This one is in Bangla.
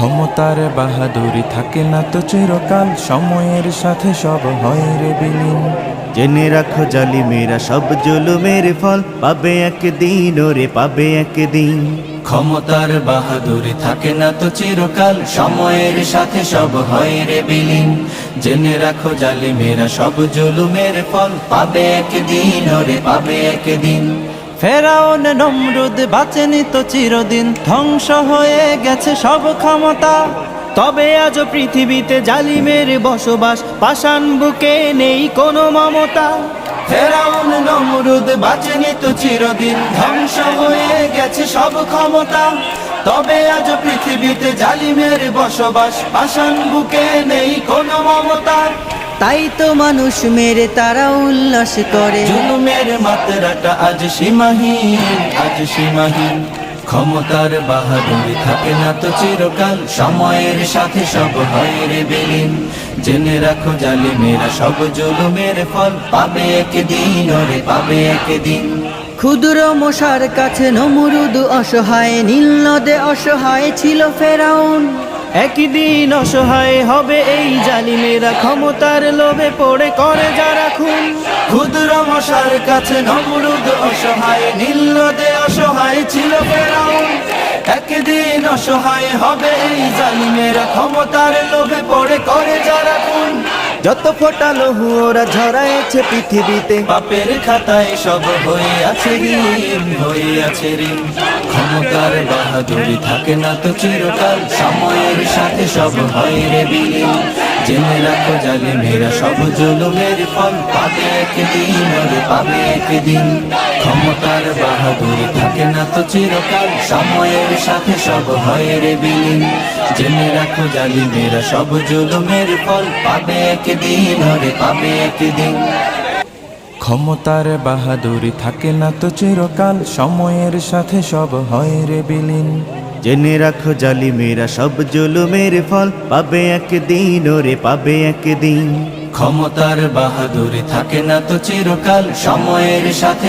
ক্ষমতার বাহাদুরি থাকে না তো চিরকাল সময়ের সাথে সব হয় রে বিলীন। জেনে রাখো জালি জালিমেরা সব জুলুমের ফল পাবে একদিন ওরে পাবে একদিন। ক্ষমতার বাহাদুরি থাকে না তো চিরকাল সময়ের সাথে সব হয় রে বিলীন। জেনে রাখো জালি জালিমেরা সব জুলুমের ফল পাবে একদিন ওরে পাবে একদিন। ফেরাউন নমরুদ বাঁচেনি তো চিরদিন, ধ্বংস হয়ে গেছে সব ক্ষমতা। তবে আজ পৃথিবীতে জালিমের বসবাস, পাষাণ বুকে নেই কোনো মমতা। ফেরাউন নমরুদ বাঁচেনি তো চিরদিন, ধ্বংস হয়ে গেছে সব ক্ষমতা। তবে আজ পৃথিবীতে জালিমের বসবাস, পাষাণ বুকে নেই কোনো মমতা। তাই তো মানুষ মেরে তারা উল্লাস করে। জুলুমের মাত্রাটা আজ সীমাহীন আজ সীমাহীন। ক্ষমতার বাহাদুরি থাকে না তো চিরকাল সময়ের সাথে সব হয় রে বিলীন। জেনে রাখো জালিমেরা সব জুলুমের ফল পাবে একদিন ওরে পাবে একদিন। ক্ষুদ্র মশার কাছে নমরুদ অসহায় নীল নদে অসহায় ছিল ফেরাউন। একদিন অসহায় হবে এই জালিমেরা, ক্ষমতার লোভে পড়ে করে যারা খুন। ক্ষুদ্র মশার কাছে নমরুদ অসহায় নীলদে অসহায় ছিল একদিন অসহায় হবে এই জালিমেরা, ক্ষমতার লোভে পড়ে করে যারা খুন। যত ফোটা লহু ওরা ঝরাইছে পৃথিবীতে। পাপের খাতায় সব হয়ে আছে ঋণ হয়ে আছে ঋণ। ক্ষমতার বাহাদুরি থাকে না তো চিরকাল, সময়ের সাথে সব হয় রে বিলীন। জেনে মেয়েরা সব জুলুমের ফল। পাবে একদিন ওরে পাবে একদিন। ক্ষমতার বাহাদুরি থাকে না তো চিরকাল, সময়ের সাথে সব হয় রে বিলীন। জেনে রাখো জালি মেয়েরা সব জুলুমের ফল। পাবে একদিন ওরে পাবে একদিন। ক্ষমতার বাহাদুরি থাকে না তো চিরকাল, সময়ের সাথে সব হয় রে বিলীন। জেনে রাখো জালিমেরা সব জুলুমের ফল। পাবে একদিন ওরে, পাবে একদিন। ক্ষমতার বাহাদুরি থাকে না তো চিরকাল, সময়ের সাথে